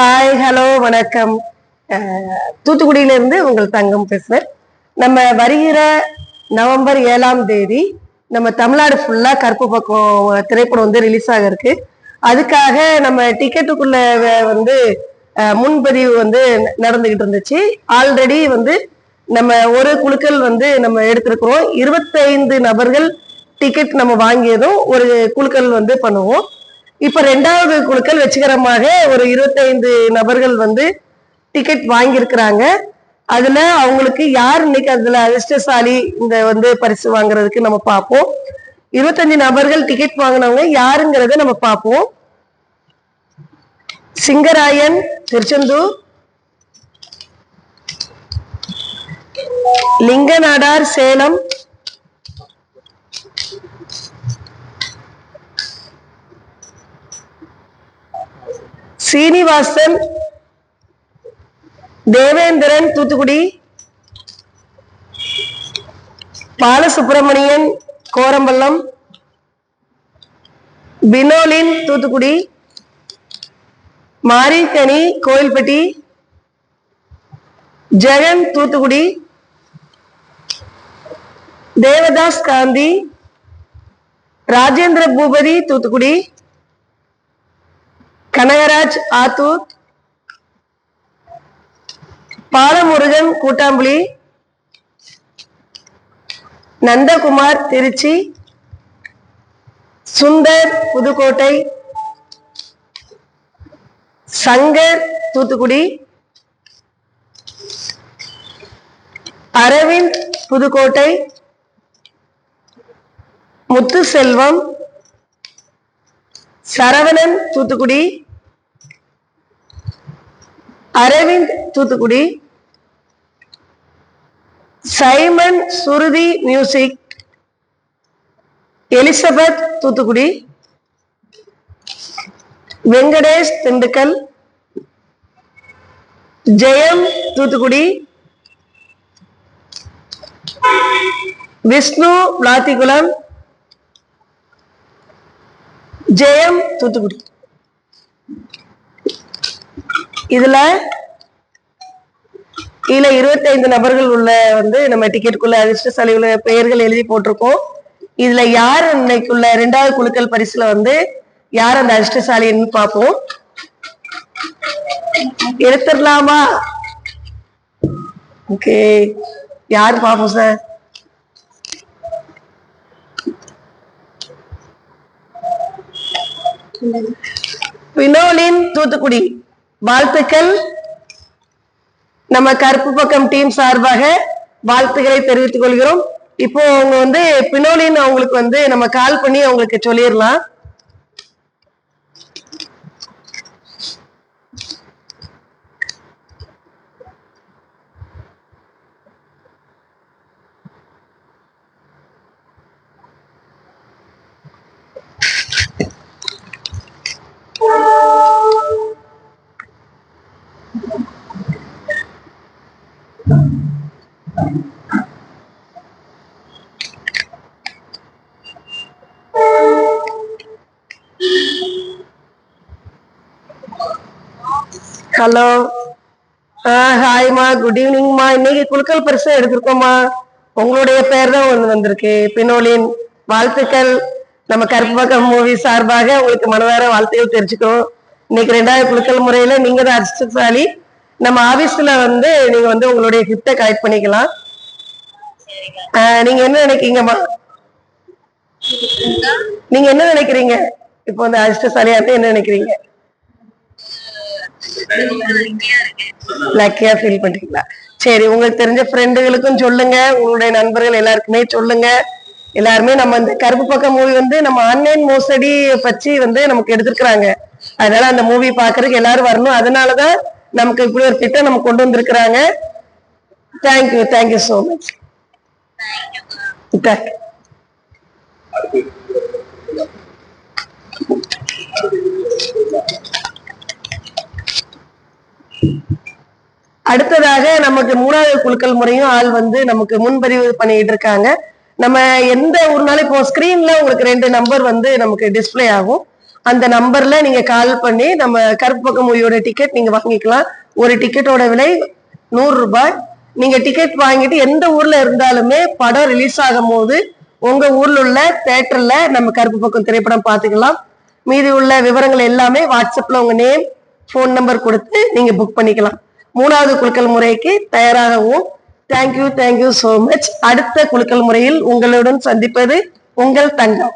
Hi hello வணக்கம். அஹ், தூத்துக்குடியிலிருந்து உங்கள் தங்கம் பேசுறேன் நம்ம வருகிற நவம்பர் ஏழாம் தேதி நம்ம தமிழ்நாடு ஃபுல்லா கருப்பு பக்கம் திரைப்படம் வந்து ரிலீஸ் ஆக இருக்கு. அதுக்காக நம்ம டிக்கெட்டுக்குள்ள வந்து முன்பதிவு வந்து ந- நடந்துகிட்டு இருந்துச்சு. ஆல்ரெடி வந்து நம்ம ஒரு குழுக்கள் வந்து நம்ம எடுத்திருக்கிறோம். இருபத்தைந்து நபர்கள் டிக்கெட் நம்ம வாங்கியதும் ஒரு குழுக்கள் வந்து பண்ணுவோம். இப்ப ரெண்டாவது குழுக்கள் வெற்றிகரமாக ஒரு இருபத்தைந்து நபர்கள் வந்து டிக்கெட் வாங்கியிருக்கிறாங்க. அதுல அவங்களுக்கு யார் இன்னைக்கு அதுல அதிர்ஷ்டசாலி இந்த வந்து பரிசு வாங்குறதுக்கு நம்ம பார்ப்போம். இருபத்தஞ்சு நபர்கள் டிக்கெட் வாங்கினவங்க யாருங்கிறத நம்ம பார்ப்போம். Singarayan Tiruchendur Linganadar Salem Seenivasan Devendran Thoothukudi Balasubramanian Korampallam Binolin Thoothukudi Marikani Kovilpatti Jegan Thoothukudi Devadas Gandhi Rajendra Bhupathi Thoothukudi Kanagaraj Athur Balamurugan Koottampuli Nandakumar Trichy Sundar Pudukkottai Shankar Thoothukudi Aravind Pudukkottai Muthuselvam Saravanan Thoothukudi Aravind Thoothukudi Simon Sruthi music Elizabeth Thoothukudi Venkatesh Dindigul Jeyam Thoothukudi Vishnu Vilathikulam Jeyam Thoothukudi. இதுல கீழே இருபத்தைந்து நபர்கள் உள்ள வந்து நம்ம டிக்கெட்டுக்குள்ள அதிர்ஷ்டசாலி உள்ள பெயர்கள் எழுதி போட்டிருக்கோம். இதுல யார் இன்னைக்குள்ள ரெண்டாவது குழுக்கள் பரிசுல வந்து யார் அந்த அதிர்ஷ்டசாலின்னு பார்ப்போம். எடுத்துடலாமா? ஓகே யார் பார்ப்போம் சார் வினோலின் தூத்துக்குடி. வாழ்த்துக்கள். நம்ம கருப்பு பக்கம் டீம் சார்பாக வாழ்த்துக்களை தெரிவித்துக் கொள்கிறோம். இப்போ அவங்க வந்து பினோலின் அவங்களுக்கு வந்து நம்ம கால் பண்ணி அவங்களுக்கு சொல்லிடலாம். ஹலோ ஹாய்மா குட் ஈவினிங்மா இன்னைக்கு குழுக்கள் பரிசு எடுத்திருக்கோம்மா. உங்களுடைய பேர் தான் ஒன்று வந்திருக்கு. பினோலின் வாழ்த்துக்கள். நம்ம கருப்பு பக்கம் மூவி சார்பாக உங்களுக்கு மனதார வாழ்த்துக்கள் தெரிஞ்சுக்கிறோம். இன்னைக்கு ரெண்டாவது குழுக்கள் முறையில நீங்க தான் அதிர்ஷ்டசாலி. நம்ம ஆபீஸ்ல வந்து நீங்க வந்து உங்களுடைய கிஃப்டை கலெக்ட் பண்ணிக்கலாம். ஆஹ் நீங்க என்ன நினைக்கிறீங்கம்மா? நீங்க என்ன நினைக்கிறீங்க? இப்போ வந்து அதிர்ஷ்டசாலியா இருந்து என்ன நினைக்கிறீங்க? லக்கியா ஃபீல் பண்றீங்களா? சரி உங்களுக்கு தெரிஞ்ச ஃப்ரெண்டுகளுக்கும் சொல்லுங்க. உங்களுடைய நண்பர்கள் எல்லாருக்குமே சொல்லுங்க. எல்லாருமே நம்ம இந்த கருப்பு பக்கம் மூவி வந்து நம்ம ஆன்லைன் மோசடி பற்றி வந்து நமக்கு எடுத்திருக்கிறாங்க. அதனால அந்த மூவி பாக்குறதுக்கு எல்லாரும் வரணும். அதனாலதான் நமக்கு இப்படி ஒரு திட்டம் நம்ம கொண்டு வந்திருக்கிறாங்க. Thank you thank you so much thank you அடுத்ததாக நமக்கு மூணாவது குழுக்கள் முறையும் ஆள் வந்து நமக்கு முன்பதிவு பண்ணிட்டு இருக்காங்க. நம்ம எந்த ஒரு நாள் இப்போ ஸ்கிரீன்ல உங்களுக்கு ரெண்டு நம்பர் வந்து நமக்கு டிஸ்ப்ளே ஆகும். அந்த நம்பர்ல நீங்க கால் பண்ணி நம்ம கருப்பு பக்க மொழியோட டிக்கெட் நீங்க வாங்கிக்கலாம். ஒரு டிக்கெட்டோட விலை நூறு ரூபாய். நீங்க டிக்கெட் வாங்கிட்டு எந்த ஊர்ல இருந்தாலுமே படம் ரிலீஸ் ஆகும் போது உங்க ஊர்ல உள்ள தேட்டர்ல நம்ம கருப்பு பக்கம் திரைப்படம் பார்த்துக்கலாம். மீதி உள்ள விவரங்கள் எல்லாமே வாட்ஸ்அப்ல உங்க நேம் ஃபோன் நம்பர் கொடுத்து நீங்க புக் பண்ணிக்கலாம். மூணாவது குலுக்கல் முறைக்கு தயாராகவும் thank you thank you so much அடுத்த குலுக்கல் முறையில் உங்களுடன் சந்திப்பது உங்கள் தங்கம்.